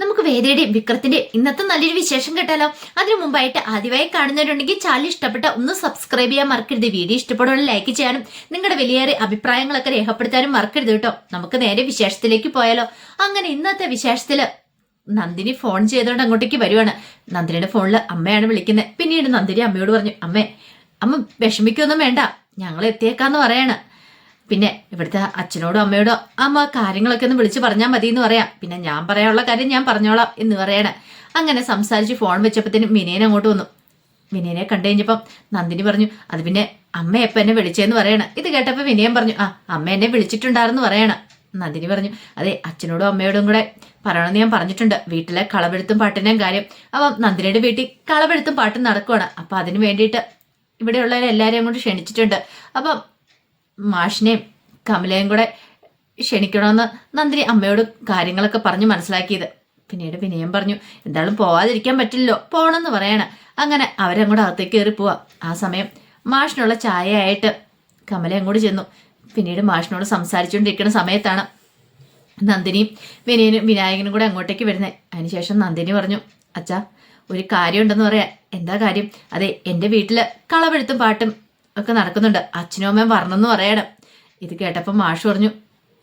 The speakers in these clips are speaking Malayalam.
നമുക്ക് വേദയുടെയും വിക്രത്തിന്റെ ഇന്നത്തെ നല്ലൊരു വിശേഷം കേട്ടാലോ? അതിനു മുമ്പായിട്ട് ആദ്യമായി കാണുന്നവരുണ്ടെങ്കിൽ ചാനൽ ഇഷ്ടപ്പെട്ട ഒന്ന് സബ്സ്ക്രൈബ് ചെയ്യാൻ മറക്കരുത്. വീഡിയോ ഇഷ്ടപ്പെടുന്ന ലൈക്ക് ചെയ്യാനും നിങ്ങളുടെ വലിയേറെ അഭിപ്രായങ്ങളൊക്കെ രേഖപ്പെടുത്താനും മറക്കരുത് കേട്ടോ. നമുക്ക് നേരെ വിശേഷത്തിലേക്ക് പോയാലോ? അങ്ങനെ ഇന്നത്തെ വിശേഷത്തിൽ നന്ദിനി ഫോൺ ചെയ്തോണ്ട് അങ്ങോട്ടേക്ക് വരുവാണ്. നന്ദിനിയുടെ ഫോണിൽ അമ്മയാണ് വിളിക്കുന്നത്. പിന്നീട് നന്ദിനി അമ്മയോട് പറഞ്ഞു അമ്മേ അമ്മ വിഷമിക്കൊന്നും വേണ്ട. ഞങ്ങൾ എത്തിയേക്കാന്ന് പറയാണ്. പിന്നെ ഇവിടുത്തെ അച്ഛനോടും അമ്മയോടോ അമ്മ കാര്യങ്ങളൊക്കെ ഒന്ന് വിളിച്ചു പറഞ്ഞാൽ മതി എന്ന് പറയാം. പിന്നെ ഞാൻ പറയാനുള്ള കാര്യം ഞാൻ പറഞ്ഞോളാം എന്ന് പറയണ. അങ്ങനെ സംസാരിച്ച് ഫോൺ വെച്ചപ്പോഴത്തേനും മിനേനെ അങ്ങോട്ട് വന്നു. വിനയനെ കണ്ടു കഴിഞ്ഞപ്പം നന്ദിനി പറഞ്ഞു അത് പിന്നെ അമ്മ എപ്പം എന്നെ വിളിച്ചേന്ന് പറയണ. ഇത് കേട്ടപ്പോൾ വിനയൻ പറഞ്ഞു ആ അമ്മ എന്നെ വിളിച്ചിട്ടുണ്ടായിരുന്നു പറയണ. നന്ദിനി പറഞ്ഞു അതെ അച്ഛനോടും അമ്മയോടും കൂടെ പറയണമെന്ന് ഞാൻ പറഞ്ഞിട്ടുണ്ട്. വീട്ടിലെ കളവെഴുത്തും പാട്ടിന്റെയും കാര്യം. അപ്പം നന്ദിനിയുടെ വീട്ടിൽ കളവെഴുത്തും പാട്ടും നടക്കുവാണ്. അപ്പം അതിന് വേണ്ടിയിട്ട് ഇവിടെയുള്ളവരെല്ലാവരെയും കൊണ്ട് ക്ഷണിച്ചിട്ടുണ്ട്. അപ്പം മാഷിനെയും കമലയും കൂടെ ക്ഷണിക്കണമെന്ന് നന്ദിനി അമ്മയോട് കാര്യങ്ങളൊക്കെ പറഞ്ഞു മനസ്സിലാക്കിയത്. പിന്നീട് വിനയം പറഞ്ഞു എന്തായാലും പോവാതിരിക്കാൻ പറ്റില്ലല്ലോ പോണെന്ന് പറയണ. അങ്ങനെ അവരങ്ങോട്ട് അകത്തേക്ക് കയറി പോവാ. ആ സമയം മാഷിനുള്ള ചായയായിട്ട് കമല അങ്ങോട്ട് ചെന്നു. പിന്നീട് മാഷിനോട് സംസാരിച്ചുകൊണ്ടിരിക്കുന്ന സമയത്താണ് നന്ദിനിയും വിനയനും വിനായകനും കൂടെ അങ്ങോട്ടേക്ക് വരുന്നത് അതിനുശേഷം നന്ദിനി പറഞ്ഞു അച്ഛാ ഒരു കാര്യമുണ്ടെന്ന് പറയാം. എന്താ കാര്യം? അതെ എന്റെ വീട്ടിൽ കളവെഴുത്തും പാട്ടും ഒക്കെ നടക്കുന്നുണ്ട്. അച്ഛനും അമ്മയും വരണമെന്ന് പറയണം. ഇത് കേട്ടപ്പോൾ മാഷ് പറഞ്ഞു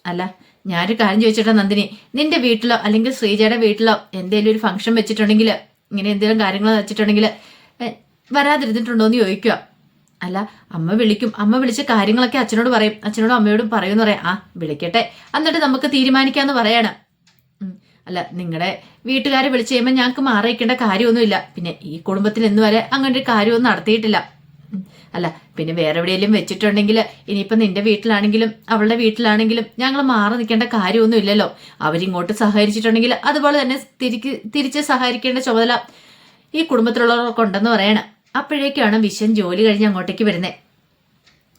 അല്ല ഞാനൊരു കാര്യം ചോദിച്ചിട്ടാ നന്ദിനി നിന്റെ വീട്ടിലോ അല്ലെങ്കിൽ ശ്രീജയുടെ വീട്ടിലോ എന്തെങ്കിലും ഒരു ഫംഗ്ഷൻ വെച്ചിട്ടുണ്ടെങ്കിൽ ഇങ്ങനെ എന്തെങ്കിലും കാര്യങ്ങൾ വെച്ചിട്ടുണ്ടെങ്കിൽ വരാതിരുന്നിട്ടുണ്ടോ എന്ന് ചോദിക്കുക അല്ല അമ്മ വിളിക്കും. അമ്മ വിളിച്ച കാര്യങ്ങളൊക്കെ അച്ഛനോട് പറയും. അച്ഛനോടും അമ്മയോടും പറയുമെന്ന് പറയാം. ആ വിളിക്കട്ടെ. എന്നിട്ട് നമുക്ക് തീരുമാനിക്കാന്ന് പറയണം. അല്ല നിങ്ങളുടെ വീട്ടുകാരെ വിളിച്ച് കഴിയുമ്പോൾ ഞങ്ങൾക്ക് മാറിയിക്കേണ്ട കാര്യമൊന്നുമില്ല. പിന്നെ ഈ കുടുംബത്തിൽ ഇന്ന് വരെ അങ്ങനെ ഒരു കാര്യമൊന്നും നടത്തിയിട്ടില്ല. അല്ല പിന്നെ വേറെ എവിടെയെങ്കിലും വെച്ചിട്ടുണ്ടെങ്കിൽ ഇനിയിപ്പം നിന്റെ വീട്ടിലാണെങ്കിലും അവളുടെ വീട്ടിലാണെങ്കിലും ഞങ്ങൾ മാറി നിൽക്കേണ്ട കാര്യമൊന്നും ഇല്ലല്ലോ. അവരിങ്ങോട്ട് സഹകരിച്ചിട്ടുണ്ടെങ്കിൽ അതുപോലെ തന്നെ തിരിക്ക് തിരിച്ച് സഹകരിക്കേണ്ട ചുമതല ഈ കുടുംബത്തിലുള്ളവർക്ക് ഉണ്ടെന്ന് പറയണം. അപ്പോഴേക്കാണ് വിശ്വൻ ജോലി കഴിഞ്ഞ് അങ്ങോട്ടേക്ക് വരുന്നത്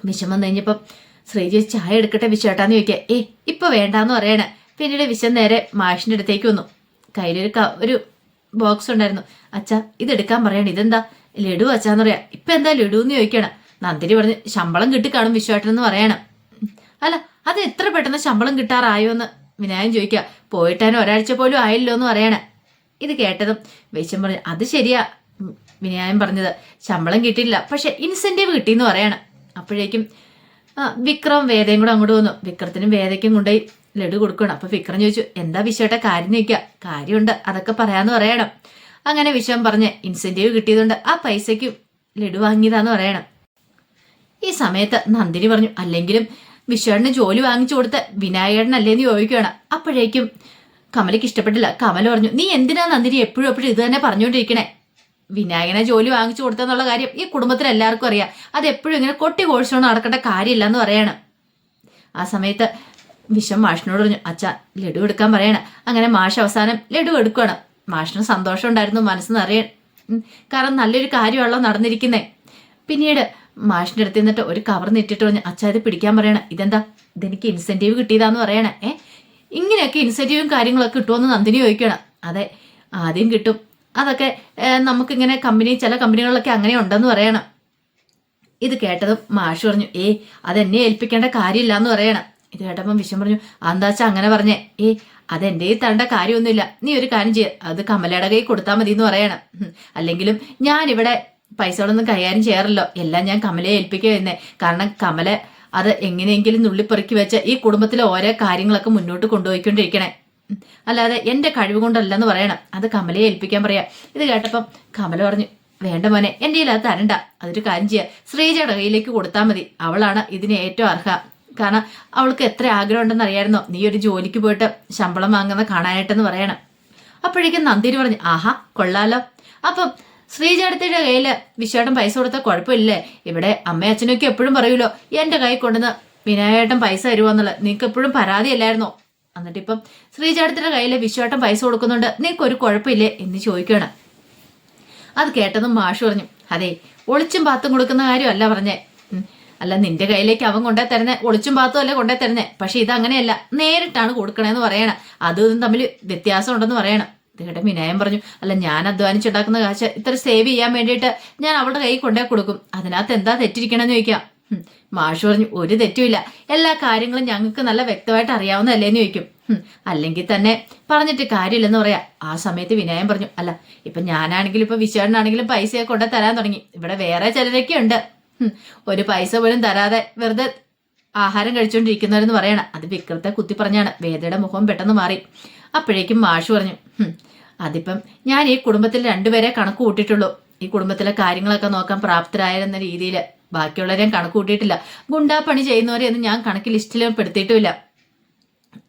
വിഷം വന്നു കഴിഞ്ഞപ്പം ശ്രീജി ചായ എടുക്കട്ടെ വിശ്വേട്ടാന്ന് ചോദിക്കുക. ഏ ഇപ്പൊ വേണ്ടാന്ന് പറയണേ. പിന്നീട് വിശം നേരെ മാഷിന്റെ അടുത്തേക്ക് വന്നു. കയ്യിലൊരു ഒരു ബോക്സ് ഉണ്ടായിരുന്നു. അച്ഛ ഇത് എടുക്കാൻ പറയണം. ഇതെന്താ? ലഡു അച്ഛാന്ന് പറയാ ഇപ്പൊ എന്താ ലഡു എന്ന് ചോദിക്കണം. നന്ദിനി പറഞ്ഞ് ശമ്പളം കിട്ടി കാണും വിശ്വേട്ടൻ എന്ന് പറയണം. അല്ല അത് എത്ര പെട്ടെന്ന് ശമ്പളം കിട്ടാറായോ എന്ന് വിനായകൻ ചോദിക്കുക പോയിട്ടാനും ഒരാഴ്ച പോലും ആയില്ലോ എന്ന് പറയണേ. ഇത് കേട്ടതും വിശ്വൻ പറഞ്ഞു അത് ശരിയാ വിനായൻ പറഞ്ഞത്. ശമ്പളം കിട്ടിയില്ല പക്ഷെ ഇൻസെന്റീവ് കിട്ടിയെന്ന് പറയണം. അപ്പോഴേക്കും വിക്രം വേദയും കൂടെ അങ്ങോട്ട് വന്നു. വിക്രത്തിനും വേദയ്ക്കും കൊണ്ടുപോയി ലഡു കൊടുക്കണം അപ്പൊ വിക്രം ചോദിച്ചു എന്താ വിശ്വട്ടെ കാര്യം ചോദിക്കുക കാര്യമുണ്ട് അതൊക്കെ പറയാന്ന് പറയണം. അങ്ങനെ വിശ്വം പറഞ്ഞ് ഇൻസെന്റീവ് കിട്ടിയതുകൊണ്ട് ആ പൈസയ്ക്ക് ലഡു വാങ്ങിയതാന്ന് പറയണം. ഈ സമയത്ത് നന്ദിനി പറഞ്ഞു അല്ലെങ്കിലും വിശ്വേട്ടന് ജോലി വാങ്ങിച്ചു കൊടുത്ത വിനായകനല്ലേന്ന് ചോദിക്കുകയാണ്. അപ്പോഴേക്കും കമലയ്ക്ക് ഇഷ്ടപ്പെട്ടില്ല. കമൽ പറഞ്ഞു നീ എന്തിനാ നന്ദിനി എപ്പോഴും എപ്പോഴും ഇത് തന്നെ പറഞ്ഞുകൊണ്ടിരിക്കണേ? വിനായകനെ ജോലി വാങ്ങിച്ചു കൊടുത്തെന്നുള്ള കാര്യം ഈ കുടുംബത്തിൽ എല്ലാവർക്കും അറിയാം. അത് എപ്പോഴും ഇങ്ങനെ കൊട്ടി കോഴിച്ചുകൊണ്ട് നടക്കേണ്ട കാര്യമില്ല എന്ന് പറയണം. ആ സമയത്ത് വിഷം മാഷിനോട് പറഞ്ഞു അച്ഛ ലഡു എടുക്കാൻ പറയണം. അങ്ങനെ മാഷ് അവസാനം ലഡു എടുക്കുകയാണ്. മാഷിന് സന്തോഷം ഉണ്ടായിരുന്നു മനസ്സ് നിറയാൻ കാരണം നല്ലൊരു കാര്യമാണല്ലോ നടന്നിരിക്കുന്നേ. പിന്നീട് മാഷിന്റെ അടുത്ത് നിന്നിട്ട് ഒരു കവർ നെറ്റിട്ട് പറഞ്ഞു അച്ഛാ ഇത് പിടിക്കാൻ പറയണം. ഇതെന്താ? ഇതെനിക്ക് ഇൻസെന്റീവ് കിട്ടിയതാന്ന് പറയണേ. ഏ? ഇങ്ങനെയൊക്കെ ഇൻസെന്റീവും കാര്യങ്ങളൊക്കെ കിട്ടുമെന്ന് നന്ദിനി ചോദിക്കണം അതെ ആദ്യം കിട്ടും. അതൊക്കെ നമുക്കിങ്ങനെ കമ്പനി ചില കമ്പനികളിലൊക്കെ അങ്ങനെ ഉണ്ടെന്ന് പറയണം. ഇത് കേട്ടതും മാഷ് പറഞ്ഞു ഏ അതെന്നെ ഏൽപ്പിക്കേണ്ട കാര്യമില്ല എന്ന് പറയണം. ഇത് കേട്ടപ്പം വിഷം പറഞ്ഞു അന്താച്ച അങ്ങനെ പറഞ്ഞേ? ഏ അതെന്റെ ഈ തരേണ്ട കാര്യമൊന്നുമില്ല. നീ ഒരു കാര്യം ചെയ്യ. അത് കമലയുടെ കൈ കൊടുത്താൽ മതി എന്ന് പറയണം. അല്ലെങ്കിലും ഞാനിവിടെ പൈസകളൊന്നും കൈകാര്യം ചെയ്യാറില്ലോ എല്ലാം ഞാൻ കമലയെ ഏൽപ്പിക്കുക എന്നേ കാരണം കമല അത് എങ്ങനെയെങ്കിലും നുള്ളിപ്പെറുക്കി വെച്ച് ഈ കുടുംബത്തിലെ ഓരോ കാര്യങ്ങളൊക്കെ മുന്നോട്ട് കൊണ്ടുപോയിക്കൊണ്ടിരിക്കണേ. അല്ലാതെ എന്റെ കഴിവ് കൊണ്ടല്ലെന്ന് പറയണം. അത് കമലയെ ഏൽപ്പിക്കാൻ പറയാം. ഇത് കേട്ടപ്പം കമല പറഞ്ഞു വേണ്ട മോനെ എന്റെ കയ്യിൽ അത് തരണ്ട. അതൊരു കാര്യം ചെയ്യുക ശ്രീജയുടെ കയ്യിലേക്ക് കൊടുത്താൽ മതി. അവളാണ് ഇതിന് ഏറ്റവും അർഹ. കാരണം അവൾക്ക് എത്ര ആഗ്രഹം ഉണ്ടെന്ന് അറിയായിരുന്നോ? നീ ഒരു ജോലിക്ക് പോയിട്ട് ശമ്പളം വാങ്ങുന്ന കാണാനായിട്ടെന്ന് പറയണം. അപ്പോഴേക്കും നന്ദിനി പറഞ്ഞു ആഹാ കൊള്ളാലോ. അപ്പം ശ്രീചാടത്തിയുടെ കയ്യിൽ വിശ്വേട്ടൻ പൈസ കൊടുത്താൽ കുഴപ്പമില്ലേ? ഇവിടെ അമ്മയച്ഛനൊക്കെ എപ്പോഴും പറയൂലോ എന്റെ കൈ കൊണ്ടുവന്ന് വിനായേട്ടൻ പൈസ തരുമോന്നുള്ളത് നിനക്ക് എപ്പോഴും പരാതിയല്ലായിരുന്നോ? എന്നിട്ടിപ്പം ശ്രീജാടത്തിന്റെ കയ്യിൽ വിശ്വേട്ടൻ പൈസ കൊടുക്കുന്നുണ്ട് നിനക്ക് ഒരു കുഴപ്പമില്ലേ? എന്ന് ചോദിക്കണം അത് കേട്ടതും മാഷ് പറഞ്ഞു അതെ ഒളിച്ചും പാത്തും കൊടുക്കുന്ന കാര്യമല്ല പറഞ്ഞേ. അല്ല നിന്റെ കയ്യിലേക്ക് അവൻ കൊണ്ടേ തരുന്നേ. ഒളിച്ചും പാത്തും അല്ല കൊണ്ടേ തരുന്നേ. പക്ഷെ ഇത് അങ്ങനെയല്ല നേരിട്ടാണ് കൊടുക്കണേന്ന് പറയണം. അതും ഇതും തമ്മിൽ വ്യത്യാസം ഉണ്ടെന്ന് പറയണം. ഇത് വിനയം പറഞ്ഞു. അല്ല ഞാൻ അധ്വാനിച്ചുണ്ടാക്കുന്ന കാശ് ഇത്ര സേവ് ചെയ്യാൻ വേണ്ടിയിട്ട് ഞാൻ അവളുടെ കൈ കൊണ്ടേ കൊടുക്കും. അതിനകത്ത് എന്താ തെറ്റിരിക്കണമെന്ന് ചോദിക്കാം. മാഷ് പറഞ്ഞു ഒരു തെറ്റുമില്ല. എല്ലാ കാര്യങ്ങളും ഞങ്ങൾക്ക് നല്ല വ്യക്തമായിട്ട് അറിയാവുന്നതല്ലേന്ന് ചോദിക്കും. അല്ലെങ്കിൽ തന്നെ പറഞ്ഞിട്ട് കാര്യമില്ലെന്ന് പറയാ. ആ സമയത്ത് വിനയം പറഞ്ഞു അല്ല ഇപ്പൊ ഞാനാണെങ്കിലും ഇപ്പൊ വിശ്വാനാണെങ്കിലും പൈസയൊക്കെ കൊണ്ടേ തരാൻ തുടങ്ങി. ഇവിടെ വേറെ ചിലരൊക്കെ ഉണ്ട് ഒരു പൈസ പോലും തരാതെ വെറുതെ ആഹാരം കഴിച്ചുകൊണ്ടിരിക്കുന്നവരെന്ന് പറയണം അത് വിക്രത്തെ കുത്തി പറഞ്ഞാണ്. വേദയുടെ മുഖം പെട്ടെന്ന് മാറി. അപ്പോഴേക്കും മാഷ് പറഞ്ഞു "ഹും, അതിപ്പം ഞാൻ ഈ കുടുംബത്തിൽ രണ്ടുപേരെ കണക്ക് കൂട്ടിയിട്ടുള്ളൂ. ഈ കുടുംബത്തിലെ കാര്യങ്ങളൊക്കെ നോക്കാൻ പ്രാപ്തരായെന്ന രീതിയിൽ ബാക്കിയുള്ളവരെയും കണക്ക് കൂട്ടിയിട്ടില്ല. ഗുണ്ടാ പണി ചെയ്യുന്നവരെയൊന്നും ഞാൻ കണക്ക് ലിസ്റ്റിൽ പെടുത്തിയിട്ടുമില്ല.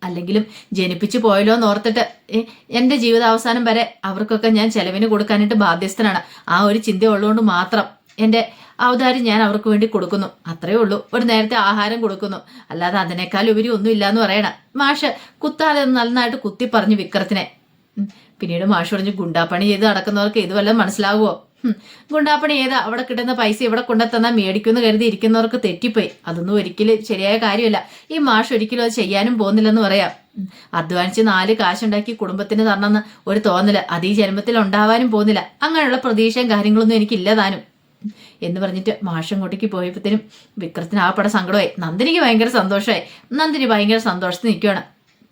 അല്ലെങ്കിലും ജനിപ്പിച്ചു പോയല്ലോ എന്ന് ഓർത്തിട്ട് എന്റെ ജീവിതാവസാനം വരെ അവർക്കൊക്കെ ഞാൻ ചെലവിന് കൊടുക്കാനായിട്ട് ബാധ്യസ്ഥനാണ്. ആ ഒരു ചിന്ത ഉള്ളതുകൊണ്ട് മാത്രം എന്റെ ഔദാര്യം ഞാൻ അവർക്ക് വേണ്ടി കൊടുക്കുന്നു. അത്രയേ ഉള്ളൂ. ഒരു നേരത്തെ ആഹാരം കൊടുക്കുന്നു. അല്ലാതെ അതിനേക്കാൾ ഉപരി ഒന്നും ഇല്ലാന്ന് പറയണ. മാഷ് കുത്താതെ നന്നായിട്ട് കുത്തി പറഞ്ഞു വിക്രത്തിനെ. പിന്നീട് മാഷ് പറഞ്ഞു ഗുണ്ടാപ്പണി ചെയ്ത് നടക്കുന്നവർക്ക് ഇത് വല്ലതും മനസ്സിലാവുമോ. ഗുണ്ടാപ്പണി ചെയ്താ അവിടെ കിട്ടുന്ന പൈസ ഇവിടെ കൊണ്ടുത്തന്നാൽ മേടിക്കുമെന്ന് കരുതി ഇരിക്കുന്നവർക്ക് തെറ്റിപ്പോയി. അതൊന്നും ഒരിക്കലും ശരിയായ കാര്യമല്ല. ഈ മാഷ് ഒരിക്കലും അത് ചെയ്യാനും പോകുന്നില്ലെന്ന് പറയാം. അധ്വാനിച്ച് നാല് കാശുണ്ടാക്കി കുടുംബത്തിന് തരണമെന്ന് ഒരു തോന്നൽ. അത് ഈ ജന്മത്തിൽ ഉണ്ടാവാനും പോകുന്നില്ല. അങ്ങനെയുള്ള പ്രതീക്ഷയും കാര്യങ്ങളൊന്നും എനിക്കില്ല താനും. എന്ന് പറഞ്ഞിട്ട് മാഷങ്കോട്ടേക്ക് പോയപ്പോഴത്തേനും വിക്രത്തിന് ആ പട സങ്കടമായി. നന്ദിനിക്ക് ഭയങ്കര സന്തോഷമായി. നന്ദിനി ഭയങ്കര സന്തോഷത്തിൽ നിൽക്കുകയാണ്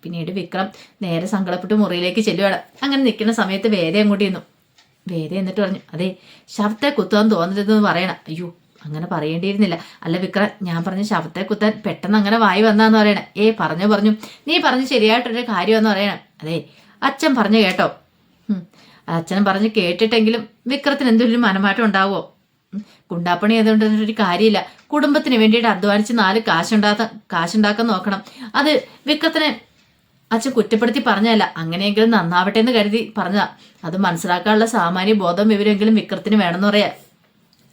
പിന്നീട് വിക്രം നേരെ സങ്കടപ്പെട്ട് മുറിയിലേക്ക് ചെല്ലുകയാണ് അങ്ങനെ നിൽക്കുന്ന സമയത്ത് വേദ അങ്ങോട്ട് ചെന്നു. വേദ എന്നിട്ട് പറഞ്ഞു അതെ ശവത്തെ കുത്തുവാൻ തോന്നരുതെന്ന് പറയണം. അയ്യോ അങ്ങനെ പറയേണ്ടിയിരുന്നില്ല. അല്ല വിക്രം ഞാൻ പറഞ്ഞ ശവത്തെ കുത്താൻ പെട്ടെന്ന് അങ്ങനെ വായി വന്നാന്ന് പറയണേ. ഏ പറഞ്ഞു പറഞ്ഞു. നീ പറഞ്ഞ് ശരിയായിട്ടൊരു കാര്യമെന്ന് പറയണം. അതെ അച്ഛൻ പറഞ്ഞു കേട്ടോ. അച്ഛൻ പറഞ്ഞ് കേട്ടിട്ടെങ്കിലും വിക്രത്തിന് എന്തെങ്കിലും മനമാറ്റം ഉണ്ടാവുമോ. ഗുണ്ടാപ്പണി ചെയ്തുകൊണ്ട് ഒരു കാര്യമില്ല. കുടുംബത്തിന് വേണ്ടിയിട്ട് അധ്വാനിച്ച് നാല് കാശുണ്ടാക്കാൻ കാശുണ്ടാക്കാൻ നോക്കണം. അത് വിക്രത്തിനെ അച്ഛൻ കുറ്റപ്പെടുത്തി പറഞ്ഞല്ല അങ്ങനെയെങ്കിലും നന്നാവട്ടെ എന്ന് കരുതി പറഞ്ഞതാ. അത് മനസ്സിലാക്കാനുള്ള സാമാന്യ ബോധം വിവരമെങ്കിലും വിക്രത്തിന് വേണമെന്ന് പറയാ.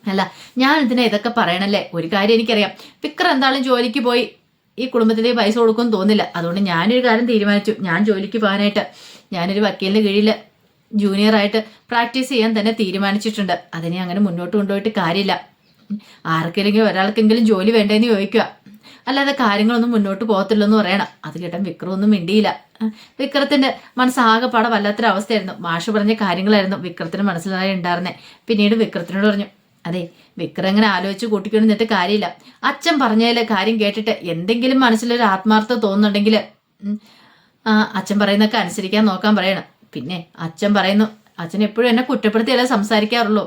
അല്ല ഞാൻ ഇതിനെ ഇതൊക്കെ പറയണല്ലേ? ഒരു കാര്യം എനിക്കറിയാം. വിക്രം എന്തായാലും ജോലിക്ക് പോയി ഈ കുടുംബത്തിലേക്ക് പൈസ കൊടുക്കുമെന്ന് തോന്നില്ല അതുകൊണ്ട് ഞാനൊരു കാര്യം തീരുമാനിച്ചു. ഞാൻ ജോലിക്ക് പോകാനായിട്ട്. ഞാനൊരു വക്കീലിന്റെ കീഴിൽ ജൂനിയറായിട്ട് പ്രാക്ടീസ് ചെയ്യാൻ തന്നെ തീരുമാനിച്ചിട്ടുണ്ട്. അതിനെ അങ്ങനെ മുന്നോട്ട് കൊണ്ടുപോയിട്ട് കാര്യമില്ല. ആർക്കെങ്കിലും ഒരാൾക്കെങ്കിലും ജോലി വേണ്ടേന്ന് ചോദിക്കുക. അല്ലാതെ കാര്യങ്ങളൊന്നും മുന്നോട്ട് പോകത്തില്ലെന്ന് പറയണം. അത് കേട്ടാൽ വിക്രമൊന്നും മിണ്ടിയില്ല. വിക്രത്തിന്റെ മനസ്സാകെപ്പാടെ വല്ലാത്തൊരവസ്ഥയായിരുന്നു. മാഷ് പറഞ്ഞ കാര്യങ്ങളായിരുന്നു വിക്രത്തിന് മനസ്സിലായി ഉണ്ടായിരുന്നേ. പിന്നീട് വിക്രത്തിനോട് പറഞ്ഞു അതെ വിക്രം ഇങ്ങനെ ആലോചിച്ച് കൂട്ടിക്കൊണ്ട് നിന്നിട്ട് കാര്യമില്ല. അച്ഛൻ പറഞ്ഞതിലെ കാര്യം കേട്ടിട്ട് എന്തെങ്കിലും മനസ്സിലൊരു ആത്മാർത്ഥത തോന്നുന്നുണ്ടെങ്കിൽ അച്ഛൻ പറയുന്നൊക്കെ അനുസരിക്കാൻ നോക്കാൻ പറയണം. പിന്നെ അച്ഛൻ പറയുന്നു അച്ഛൻ എപ്പോഴും എന്നെ കുറ്റപ്പെടുത്തിയല്ലേ സംസാരിക്കാറുള്ളൂ.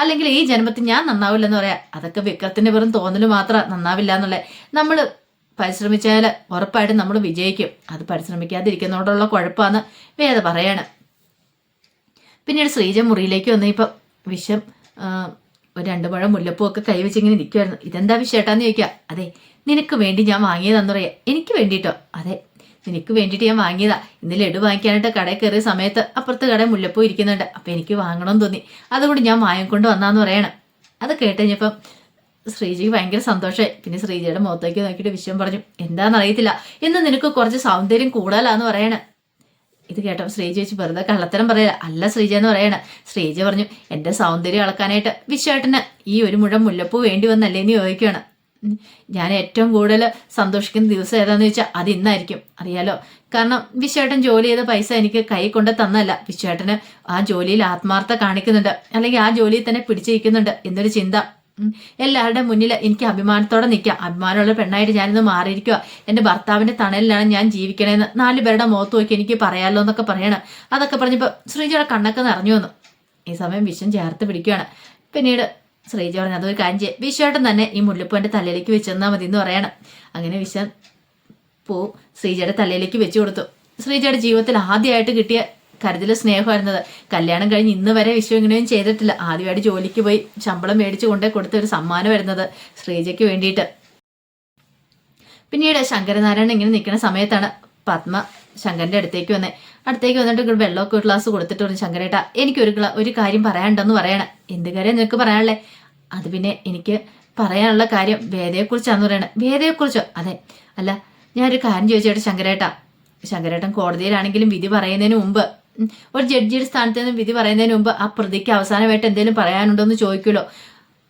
അല്ലെങ്കിൽ ഈ ജന്മത്തിൽ ഞാൻ നന്നാവില്ല എന്ന് പറയാ. അതൊക്കെ വിക്രത്തിന്റെ വെറും തോന്നൽ മാത്രം നന്നാവില്ല എന്നുള്ളത് നമ്മൾ പരിശ്രമിച്ചാൽ ഉറപ്പായിട്ടും നമ്മൾ വിജയിക്കും. അത് പരിശ്രമിക്കാതിരിക്കുന്നതോടുള്ള കുഴപ്പമാണ് വേദ പറയാണ്. പിന്നീട് ശ്രീജ മുറിയിലേക്ക് വന്ന് ഇപ്പം വിഷം ഒരു രണ്ട് മഴ മുല്ലപ്പൂ ഒക്കെ കൈവച്ചിങ്ങനെ നിൽക്കുമായിരുന്നു ഇതെന്താ വിഷേട്ടാന്ന് ചോദിക്കുക അതെ നിനക്ക് വേണ്ടി ഞാൻ വാങ്ങിയതാന്ന് പറയാ. എനിക്ക് വേണ്ടിയിട്ടോ അതെ നിനക്ക് വേണ്ടിയിട്ട് ഞാൻ വാങ്ങിയതാ. ഇന്ന് ലഡു വാങ്ങിക്കാനായിട്ട് കടയിൽ കയറിയ സമയത്ത് അപ്പുറത്ത് കട മുല്ലപ്പൂ ഇരിക്കുന്നുണ്ട്. അപ്പൊ എനിക്ക് വാങ്ങണമെന്ന് തോന്നി. അതുകൊണ്ട് ഞാൻ വാങ്ങിക്കൊണ്ട് വന്നാന്ന് പറയണം. അത് കേട്ട് കഴിഞ്ഞപ്പം ശ്രീജയ്ക്ക് ഭയങ്കര സന്തോഷമായി. പിന്നെ ശ്രീജിയുടെ മുഖത്തേക്ക് നോക്കിയിട്ട് വിഷയം പറഞ്ഞു എന്താണെന്ന് അറിയത്തില്ല ഇന്ന് നിനക്ക് കുറച്ച് സൗന്ദര്യം കൂടുതലാന്ന് പറയണേ. ഇത് കേട്ടോ ശ്രീജി വെച്ച് വെറുതെ കള്ളത്തരം പറയല അല്ല ശ്രീജ എന്ന് പറയണ. ശ്രീജ പറഞ്ഞു എന്റെ സൗന്ദര്യം അളക്കാനായിട്ട് വിശ്വേട്ടന് ഈ ഒരു മുഴം മുല്ലപ്പൂ വേണ്ടി വന്നല്ലേ എന്ന് ചോദിക്കുകയാണ്. ഞാൻ ഏറ്റവും കൂടുതൽ സന്തോഷിക്കുന്ന ദിവസം ഏതാന്ന് ചോദിച്ചാൽ അത് ഇന്നായിരിക്കും. അറിയാലോ? കാരണം വിശ്വേട്ടൻ ജോലി ചെയ്ത പൈസ എനിക്ക് കൈ കൊണ്ട് തന്നല്ല വിശ്വേട്ടന് ആ ജോലിയിൽ ആത്മാർത്ഥ കാണിക്കുന്നുണ്ട്. അല്ലെങ്കിൽ ആ ജോലിയിൽ തന്നെ പിടിച്ചിരിക്കുന്നുണ്ട് എന്നൊരു ചിന്ത. എല്ലാവരുടെ മുന്നിൽ എനിക്ക് അഭിമാനത്തോടെ നിൽക്കാം. അഭിമാനമുള്ള പെണ്ണായിട്ട് ഞാനിന്ന് മാറിയിരിക്കുക എന്റെ ഭർത്താവിന്റെ തണലിലാണ് ഞാൻ ജീവിക്കണേന്ന് നാല് പേരുടെ മുഖത്ത് നോക്കി എനിക്ക് പറയാമല്ലോ എന്നൊക്കെ പറയണം. അതൊക്കെ പറഞ്ഞപ്പോൾ ശ്രീജിയുടെ കണ്ണൊക്കെ നിറഞ്ഞു വന്നു. ഈ സമയം വിഷം ചേർത്ത് പിടിക്കുകയാണ് പിന്നീട് ശ്രീജ പറഞ്ഞു അതൊരു ചെയ്യാം. വിശ്വേട്ടൻ തന്നെ ഈ മുല്ലപ്പൂവിന്റെ തലയിലേക്ക് വെച്ചെന്നാൽ മതി എന്ന് പറയണം. അങ്ങനെ വിശ്വൻ പൂ ശ്രീജയുടെ തലയിലേക്ക് വെച്ചു കൊടുത്തു. ശ്രീജയുടെ ജീവിതത്തിൽ ആദ്യമായിട്ട് കിട്ടിയ കരുതൽ സ്നേഹമായിരുന്നത് കല്യാണം കഴിഞ്ഞ് ഇന്ന് വരെ വിശ്വം ഇങ്ങനെയും ചെയ്തിട്ടില്ല. ആദ്യമായിട്ട് ജോലിക്ക് പോയി ശമ്പളം മേടിച്ചു കൊണ്ടേ കൊടുത്ത ഒരു സമ്മാനം വരുന്നത് ശ്രീജയ്ക്ക് വേണ്ടിയിട്ട്. പിന്നീട് ശങ്കരനാരായണൻ ഇങ്ങനെ നിൽക്കുന്ന സമയത്താണ് പത്മ ശങ്കരന്റെ അടുത്തേക്ക് വന്നേ. അടുത്തേക്ക് വന്നിട്ട് ഒരു വെള്ളമൊക്കെ ഒരു ഗ്ലാസ് കൊടുത്തിട്ട് പറഞ്ഞു ശങ്കരേട്ട എനിക്ക് ഒരു ഒരു കാര്യം പറയാനുണ്ടെന്ന് പറയണം. എന്ത് കാര്യം നിനക്ക് പറയാനുള്ളേ? അത് പിന്നെ എനിക്ക് പറയാനുള്ള കാര്യം വേദയെക്കുറിച്ചാന്ന് പറയണത് വേദയെക്കുറിച്ചോ? അതെ. അല്ല ഞാനൊരു കാര്യം ചോദിച്ചേട്ടാ ശങ്കരേട്ട. ശങ്കരേട്ടൻ കോടതിയിലാണെങ്കിലും വിധി പറയുന്നതിന് മുമ്പ് ഒരു ജഡ്ജിയുടെ സ്ഥാനത്ത് നിന്ന് വിധി പറയുന്നതിന് മുമ്പ് ആ പ്രതിക്ക് അവസാനമായിട്ട് എന്തെങ്കിലും പറയാനുണ്ടോ എന്ന് ചോദിക്കുമല്ലോ.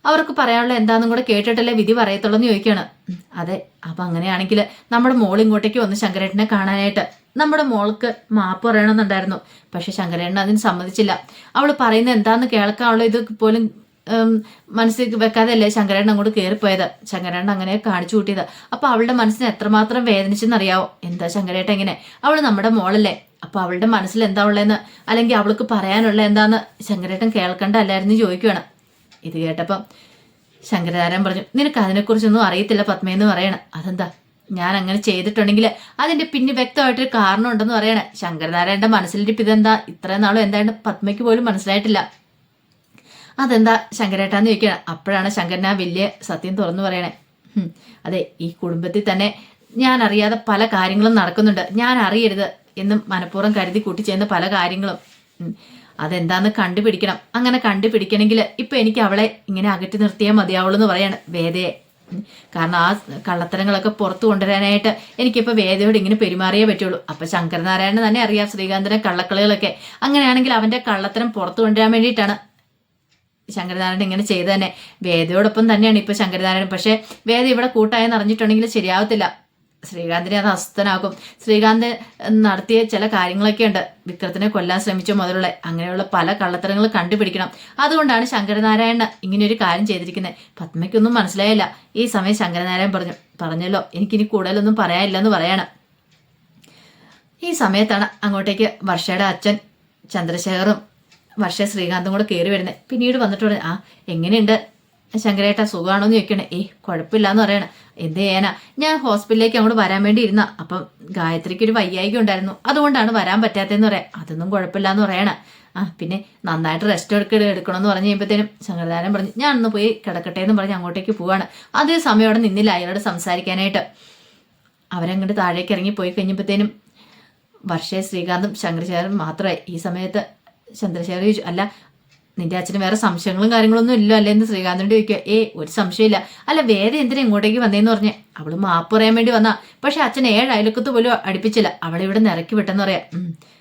അവർക്ക് പറയാനുള്ള എന്താണെന്നും കൂടെ കേട്ടിട്ടല്ലേ വിധി പറയത്തുള്ളൂ എന്ന് ചോദിക്കുകയാണ് അതെ. അപ്പൊ അങ്ങനെയാണെങ്കിൽ നമ്മുടെ മോൾ ഇങ്ങോട്ടേക്ക് വന്ന് ശങ്കരേട്ടനെ കാണാനായിട്ട് നമ്മുടെ മോൾക്ക് മാപ്പ് പറയണമെന്നുണ്ടായിരുന്നു. പക്ഷെ ശങ്കരേട്ടൻ അതിന് സമ്മതിച്ചില്ല. അവൾ പറയുന്നത് എന്താന്ന് കേൾക്കാനുള്ള ഇത് പോലും മനസ്സിൽ വെക്കാതെയല്ലേ ശങ്കരേണ്ണ അങ്ങോട്ട് കയറിപ്പോയത് ശങ്കരേണ്ണ അങ്ങനെ കാണിച്ചു കൂട്ടിയത്. അപ്പൊ അവളുടെ മനസ്സിന് എത്രമാത്രം വേദനിച്ചെന്നറിയാവോ? എന്താ ശങ്കരേട്ട എങ്ങനെ അവൾ നമ്മുടെ മോളല്ലേ. അപ്പൊ അവളുടെ മനസ്സിൽ എന്താ ഉള്ളതെന്ന് അല്ലെങ്കിൽ അവൾക്ക് പറയാനുള്ള എന്താന്ന് ശങ്കരേട്ടൻ കേൾക്കണ്ട അല്ലായിരുന്നു ചോദിക്കുകയാണ് ഇത് കേട്ടപ്പം ശങ്കരാചാര്യൻ പറഞ്ഞു നിനക്ക് അതിനെക്കുറിച്ചൊന്നും അറിയത്തില്ല പത്മയെന്ന് പറയണം. അതെന്താ? ഞാൻ അങ്ങനെ ചെയ്തിട്ടുണ്ടെങ്കിൽ അതിന്റെ പിന്നെ വ്യക്തമായിട്ടൊരു കാരണം ഉണ്ടെന്ന് പറയണേ. ശങ്കരനാരായണന്റെ മനസ്സിലിരിപ്പ് ഇതെന്താ? ഇത്രയും നാളും എന്തായാലും പത്മയ്ക്ക് പോലും മനസ്സിലായിട്ടില്ല. അതെന്താ ശങ്കരേട്ടാന്ന് ചോദിക്കണം അപ്പോഴാണ് ശങ്കരൻ ആ വലിയ സത്യം തുറന്നു പറയണേ. അതെ ഈ കുടുംബത്തിൽ തന്നെ ഞാൻ അറിയാതെ പല കാര്യങ്ങളും നടക്കുന്നുണ്ട്. ഞാൻ അറിയരുത് എന്നും മനഃപൂർവം കരുതി കൂട്ടിച്ചേർന്ന് പല കാര്യങ്ങളും. അതെന്താന്ന് കണ്ടുപിടിക്കണം. അങ്ങനെ കണ്ടുപിടിക്കണമെങ്കിൽ ഇപ്പൊ എനിക്ക് അവളെ ഇങ്ങനെ അകറ്റി നിർത്തിയാൽ മതിയാവുള്ളൂ എന്ന് പറയാണ് വേദയെ. കാരണം ആ കള്ളത്തരങ്ങളൊക്കെ പുറത്തു കൊണ്ടുവരാനായിട്ട് എനിക്കിപ്പോൾ വേദയോട് ഇങ്ങനെ പെരുമാറിയേ പറ്റുള്ളൂ. അപ്പൊ ശങ്കരനാരായണൻ തന്നെ അറിയാം ശ്രീകാന്തിന്റെ കള്ളക്കളികളൊക്കെ. അങ്ങനെയാണെങ്കിൽ അവന്റെ കള്ളത്തരം പുറത്തു കൊണ്ടുവരാൻ വേണ്ടിയിട്ടാണ് ശങ്കരനാരായണൻ ഇങ്ങനെ ചെയ്ത് തന്നെ. വേദയോടൊപ്പം തന്നെയാണ് ഇപ്പൊ ശങ്കരനാരായണൻ. പക്ഷേ വേദ ഇവിടെ കൂട്ടായെന്ന് അറിഞ്ഞിട്ടുണ്ടെങ്കിൽ ശരിയാവത്തില്ല. ശ്രീകാന്തിനെ അത് അസ്വസ്ഥനാക്കും ശ്രീകാന്ത് നടത്തിയ ചില കാര്യങ്ങളൊക്കെ ഉണ്ട്. വിക്രത്തിനെ കൊല്ലാൻ ശ്രമിച്ച മുതലുള്ള അങ്ങനെയുള്ള പല കള്ളത്തരങ്ങൾ കണ്ടുപിടിക്കണം. അതുകൊണ്ടാണ് ശങ്കരനാരായണ ഇങ്ങനെ ഒരു കാര്യം ചെയ്തിരിക്കുന്നത്. പത്മയ്ക്കൊന്നും മനസ്സിലായില്ല. ഈ സമയം ശങ്കരനാരായണൻ പറഞ്ഞു പറഞ്ഞല്ലോ എനിക്കിനി കൂടുതലൊന്നും പറയാനില്ലെന്ന് പറയാണ്. ഈ സമയത്താണ് അങ്ങോട്ടേക്ക് വർഷയുടെ അച്ഛൻ ചന്ദ്രശേഖറും വർഷ ശ്രീകാന്തും കൂടെ കയറി വരുന്നത് പിന്നീട് വന്നിട്ട് ആ എങ്ങനെയുണ്ട്? ശങ്കരേട്ട സുഖമാണോ എന്ന് ചോദിക്കണേ. ഏ കുഴപ്പമില്ല എന്ന് പറയണ. എന്ത് ചെയ്യാനാ? ഞാൻ ഹോസ്പിറ്റലിലേക്ക് അങ്ങോട്ട് വരാൻ വേണ്ടി ഇരുന്ന. അപ്പം ഗായത്രിക്ക് ഒരു വയ്യായിക ഉണ്ടായിരുന്നു. അതുകൊണ്ടാണ് വരാൻ പറ്റാത്തതെന്ന് പറയാം. അതൊന്നും കുഴപ്പമില്ല എന്ന് പറയണ. ആ പിന്നെ നന്നായിട്ട് റെസ്റ്റ് എടുക്ക എടുക്കണമെന്ന് പറഞ്ഞ് കഴിയുമ്പോഴത്തേനും ശങ്കരദാനം പറഞ്ഞു ഞാൻ ഒന്ന് പോയി കിടക്കട്ടെ എന്ന് പറഞ്ഞ് അങ്ങോട്ടേക്ക് പോവാണ്. അതേ സമയം അവിടെ നിന്നില്ല അയാളോട് സംസാരിക്കാനായിട്ട്. അവരങ്ങോട്ട് താഴേക്ക് ഇറങ്ങി പോയി കഴിഞ്ഞപ്പോഴത്തേനും വർഷേ ശ്രീകാന്തും ശങ്കരചാരും മാത്രമായി. ഈ സമയത്ത് ചന്ദ്രശേഖർ ചോദിച്ചു അല്ല നിന്റെ അച്ഛന് വേറെ സംശയങ്ങളും കാര്യങ്ങളൊന്നും ഇല്ലോ അല്ലേ? എന്ന് ശ്രീകാന്തിനോട് ചോദിക്കുക ഏ ഒരു സംശയമില്ല. അല്ല വേറെ എന്തിനാ ഇങ്ങോട്ടേക്ക് വന്നേന്ന് പറഞ്ഞേ? അവൾ മാപ്പ് പറയാൻ വേണ്ടി വന്നാ. പക്ഷെ അച്ഛൻ ഏഴ് അയലക്കത്ത് പോലും അടുപ്പിച്ചില്ല. അവളെ ഇവിടെ നിറക്കി വിട്ടെന്ന് പറയാം.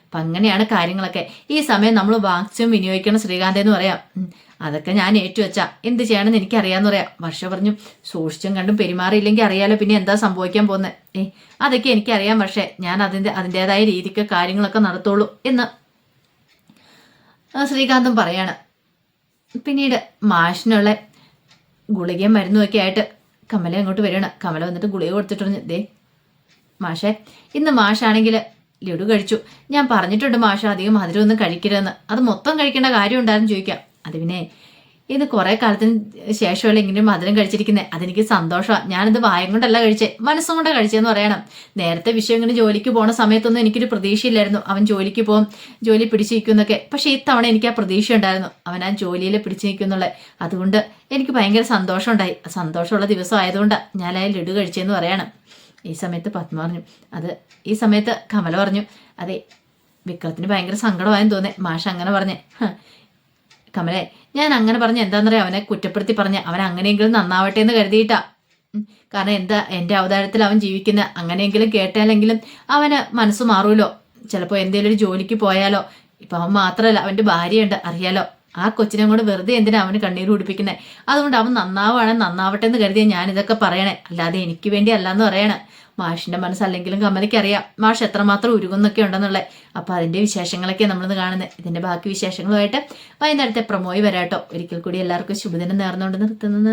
അപ്പൊ അങ്ങനെയാണ് കാര്യങ്ങളൊക്കെ. ഈ സമയം നമ്മൾ മാക്സിമം വിനിയോഗിക്കണം ശ്രീകാന്ത് എന്ന് പറയാം. അതൊക്കെ ഞാൻ ഏറ്റുവെച്ചാ. എന്ത് ചെയ്യണമെന്ന് എനിക്കറിയാന്ന് പറയാം. വർഷ പറഞ്ഞു സൂക്ഷിച്ചും കണ്ടും പെരുമാറിയില്ലെങ്കിൽ അറിയാലോ പിന്നെ എന്താ സംഭവിക്കാൻ പോകുന്നത് ഏ അതൊക്കെ എനിക്കറിയാം പക്ഷേ ഞാൻ അതിന്റെ അതിന്റെതായ രീതിക്ക് കാര്യങ്ങളൊക്കെ നടത്തുള്ളൂ എന്ന് ശ്രീകാന്തും പറയാണ്. പിന്നീട് മാഷിനുള്ള ഗുളികയും മരുന്നും ഒക്കെ ആയിട്ട് കമല അങ്ങോട്ട് വരികയാണ്. കമല വന്നിട്ട് ഗുളിക കൊടുത്തിട്ട് പറഞ്ഞു ദേ മാഷേ ഇന്ന് മാഷാണെങ്കിൽ ലഡു കഴിച്ചു. ഞാൻ പറഞ്ഞിട്ടുണ്ട് മാഷ അധികം മധുരമൊന്നും കഴിക്കരുതെന്ന്. അത് മൊത്തം കഴിക്കേണ്ട കാര്യം ഉണ്ടായിരുന്നു ചോദിക്കാം. അത് പിന്നെ ഇത് കുറെ കാലത്തിന് ശേഷമല്ല ഇങ്ങനെ മധുരം കഴിച്ചിരിക്കുന്നത് അതെനിക്ക് സന്തോഷമാണ് ഞാനിത് വായം കൊണ്ടല്ല കഴിച്ചേ. മനസ്സും കൊണ്ടാണ് കഴിച്ചതെന്ന് പറയണം. നേരത്തെ വിഷയം ഇങ്ങനെ ജോലിക്ക് പോണ സമയത്തൊന്നും എനിക്കൊരു പ്രതീക്ഷയില്ലായിരുന്നു. അവൻ ജോലിക്ക് പോകും ജോലി പിടിച്ചിരിക്കുന്നൊക്കെ പക്ഷേ ഇത്തവണ എനിക്ക് ആ പ്രതീക്ഷ ഉണ്ടായിരുന്നു അവൻ ആ ജോലിയിൽ പിടിച്ചു നിൽക്കുന്നുള്ളത് അതുകൊണ്ട് എനിക്ക് ഭയങ്കര സന്തോഷമുണ്ടായി. സന്തോഷമുള്ള ദിവസം ആയതുകൊണ്ടാണ് ഞാൻ ആ ലഡു കഴിച്ചതെന്ന് പറയണം. ഈ സമയത്ത് പത്മ പറഞ്ഞു. അത് ഈ സമയത്ത് കമല പറഞ്ഞു. അതെ വിക്രത്തിന് ഭയങ്കര സങ്കടമായെന്ന് തോന്നേ മാഷ അങ്ങനെ പറഞ്ഞേ. "ഹ, കമലേ ഞാൻ അങ്ങനെ പറഞ്ഞ എന്താണെന്നറിയാം അവനെ കുറ്റപ്പെടുത്തി പറഞ്ഞ അവൻ അങ്ങനെയെങ്കിലും നന്നാവട്ടെ എന്ന് കരുതിയിട്ടാ. കാരണം എന്താ എന്റെ അവതാരത്തിൽ അവൻ ജീവിക്കുന്ന അങ്ങനെയെങ്കിലും കേട്ടാലെങ്കിലും അവന് മനസ്സ് മാറൂലോ? ചിലപ്പോൾ എന്തെങ്കിലും ഒരു ജോലിക്ക് പോയാലോ? ഇപ്പൊ അവൻ മാത്രമല്ല അവന്റെ ഭാര്യയുണ്ട് അറിയാലോ? ആ കൊച്ചിനെ കൊണ്ട് വെറുതെ എന്തിനാ അവന് കണ്ണീര് കുടിപ്പിക്കുന്നത് അതുകൊണ്ട് അവൻ നന്നാവുകയാണെ നന്നാവട്ടെ എന്ന് കരുതിയ ഞാൻ ഇതൊക്കെ പറയണേ. അല്ലാതെ എനിക്ക് വേണ്ടി അല്ലാന്ന് പറയണേ. മാഷിന്റെ മനസ്സല്ലെങ്കിലും കമലയ്ക്ക് അറിയാം. മാഷ് എത്രമാത്രം ഉരുകുന്നൊക്കെ ഉണ്ടെന്നുള്ളത് അപ്പൊ അതിന്റെ വിശേഷങ്ങളൊക്കെ നമ്മളിന്ന് കാണുന്നത് ഇതിന്റെ ബാക്കി വിശേഷങ്ങളുമായിട്ട് വൈകുന്നേരത്തെ പ്രമോയി വരാട്ടോ. ഒരിക്കൽ കൂടി എല്ലാവർക്കും ശുഭദിനം നേർന്നുകൊണ്ട് നിർത്തുന്നത്